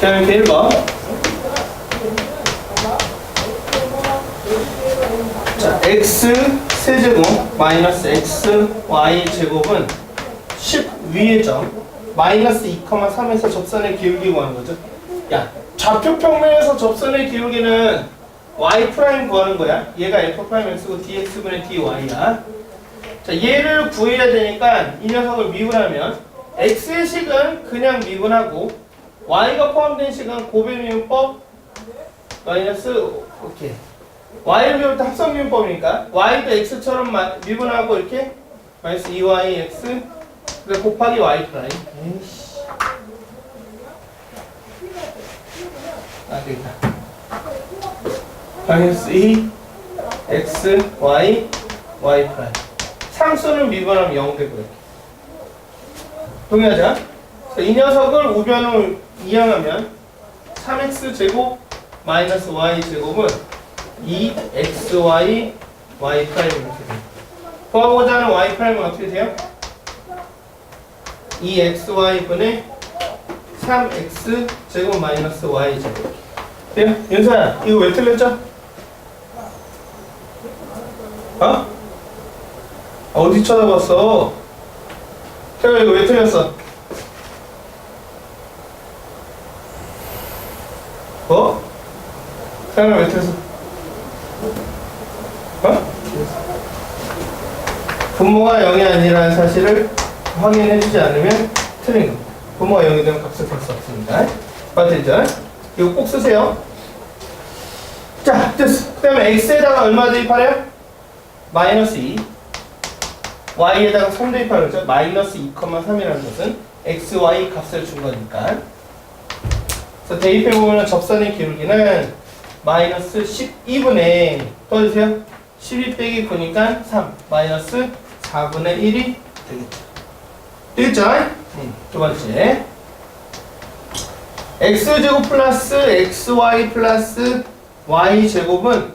이렇게 1번. 자, x 세제곱 마이너스 x y 제곱은 10 위의 점 마이너스 2,3에서 접선의 기울기 구하는 거죠. 야, 좌표 평면에서 접선의 기울기는 y 프라임 구하는 거야. 얘가 f 프라임 x고 dx분의 dy야. 자, 얘를 구해야 되니까 이 녀석을 미분하면 x의 식은 그냥 미분하고 y가 포함된 식은 고배미분법 마이너스 오케이. y를 미울 때 합성 미분법이니까 y도 x처럼 마- 미분하고 이렇게 마이너스 2y x 그래 곱하기 y 프라임. 에이씨. 아 되겠다. 마이너스 2 x y y 프라임. 상수는 미분하면 0 되고요. 동의하자. 그래서 이 녀석을 우변을 이항하면 3x 제곱 마이너스 y 제곱은 2xy y 프라임 이렇게 돼요. 구하고자 하는 y 프라임은 어떻게 돼요? 2xy 분의 3x 제곱 마이너스 y 제곱. 돼요? 윤서야, 이거 왜 틀렸죠? 어? 어디 쳐다봤어? 태가 이거 왜 틀렸어? 어? 태가 왜 틀렸어? 어? 분모가 0이 아니라는 사실을 확인해주지 않으면 틀린 겁니다. 분모가 0이 되면 값을 볼수 없습니다. 맞죠? 이거 꼭 쓰세요. 자, 됐어. 그 다음에 x에다가 얼마 대입하래요? 마이너스 2. Y에다가 3 대입하는 거죠. 마이너스 2,3이라는 것은 x, y 값을 준 거니까. 그래서 대입해보면 접선의 기울기는 마이너스 12분의 떠주세요. 12 빼기 9니까 3. 마이너스 4분의 1이 되겠죠. 되겠죠? 음, 두 번째. x제곱 플러스 xy 플러스 y제곱은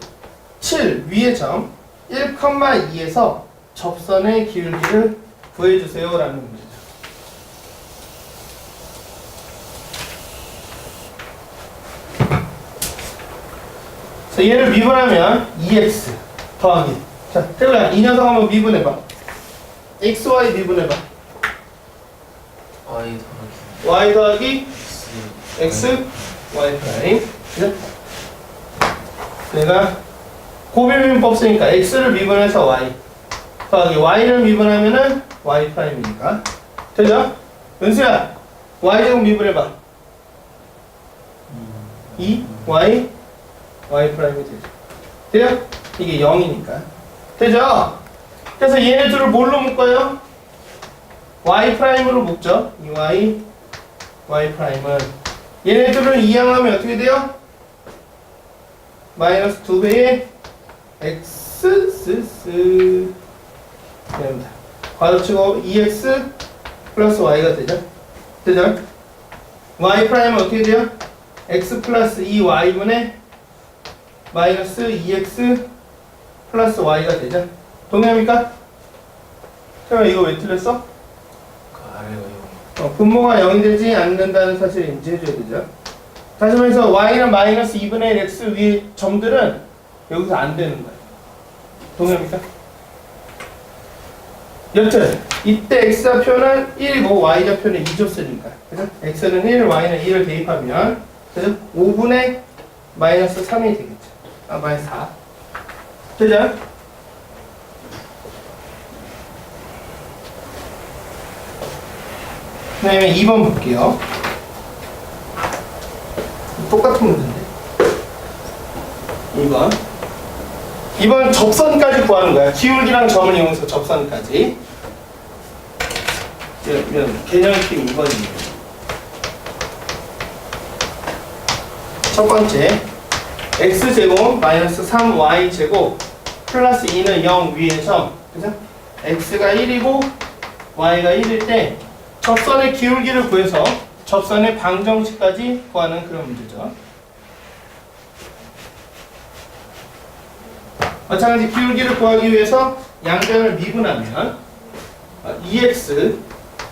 7 위의 점 1,2에서 접선의 기울기를 구해주세요 라는 문제죠. 자, 얘를 미분하면 2x 더하기. 자, 태우야 이 녀석 한번 미분해봐. Xy 미분해봐. Y 더하기 y 더하기 x x y 프라임 그죠? 내가 고비민법 쓰니까 x를 미분해서 y 더하기 y를 미분하면은 y 프라임이니까 되죠? 은수야 y 제곱 미분해봐 2 y y 프라임이 되죠 돼요? 이게 0이니까 되죠? 그래서 얘네 둘을 뭘로 묶어요? y 프라임으로 묶죠 이 y y 프라임은 얘네들을 이항하면 어떻게 돼요? 마이너스 2배의 x 스스 됩니다. 괄호치고 2x 플러스 y가 되죠? 되죠? y 프라임은 어떻게 돼요? x 플러스 2y분의 마이너스 2x 플러스 y가 되죠? 동의합니까? 그럼 이거 왜 틀렸어? 그 아래가 0 어, 분모가 0이 되지 않는다는 사실을 인지해줘야 되죠. 다시 말해서 y는 마이너스 2분의 1 x 위의 점들은 여기서 안 되는 거예요. 동의합니까? 여튼 이때 x좌표는 1이고 y좌표는 2 줬으니까 그죠? x는 1, y는 2를 대입하면 그죠? 5분의 마이너스 3이 되겠죠. 아 마이너스 4 되죠? 그 다음에 2번 볼게요. 똑같은 문제인데. 2번. 2번 접선까지 구하는 거야. 기울기랑 점을 이용해서 접선까지. 그러면 개념팀 2번입니다. 첫 번째. x제곱 마이너스 3y제곱 플러스 2는 0 위에 점. 그죠? x가 1이고 y가 1일 때 접선의 기울기를 구해서 접선의 방정식까지 구하는 그런 문제죠. 마찬가지 기울기를 구하기 위해서 양변을 미분하면 어, 2x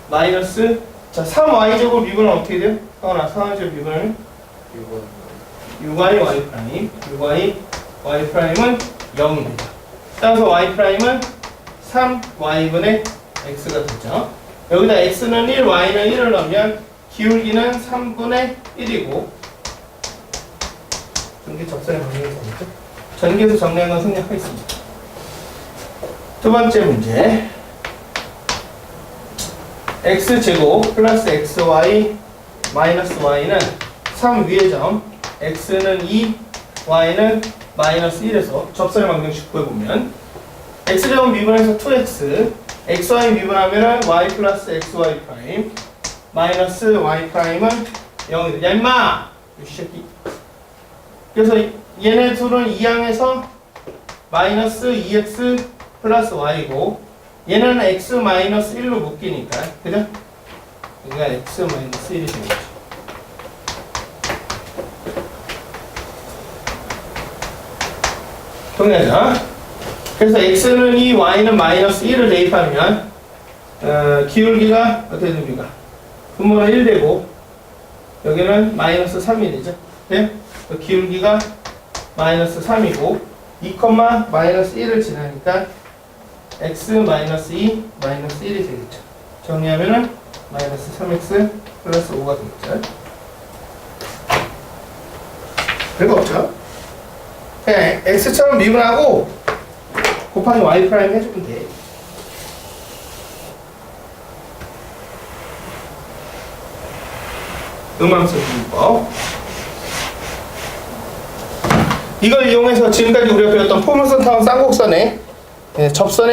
마이너스 자, 3y제곱 미분은 어떻게 돼요? 하나 3y제곱 미분은 6번 6y y 프라임 6y y 프라임은 0입니다. 따라서 y 프라임은 3y분의 x가 되죠. 여기다 x는 1, y는 1을 넣으면 기울기는 3분의 1이고 전기 접선의 방향이 되겠죠. 전기에서 정리한 건 생략하겠습니다. 두 번째 문제 x제곱 플러스 xy 마이너스 y는 3 위의 점 x는 2, y는 마이너스 1에서 접선의 방정식 구해보면 x제곱 미분해서 2x xy 미분하면 y 플러스 xy 프라임 마이너스 y 프라임은 0이 되냐 임마! 이 새끼 그래서 얘네 둘은 2항에서 마이너스 2x 플러스 y고 얘는 x 마이너스 1로 묶이니까 그죠? 그러니까 x 마이너스 1이 되겠죠 동의하죠? 그래서 x는 2, y는 마이너스 1을 대입하면 어, 기울기가 어떻게 됩니까? 분모는 1 되고 여기는 마이너스 3이 되죠? 네? 그 기울기가 마이너스 3이고 2, 마이너스 1을 지나니까 x 마이너스 2 마이너스 1이 되겠죠. 정리하면은 마이너스 3x 플러스 5가 되겠죠. 별거 없죠? 그냥 x처럼 미분하고 곱하기 y 프라임 해주면 돼. 음함수 분법. 이걸 이용해서 지금까지 우리가 배웠던 포물선 타운 쌍곡선의 예, 접선의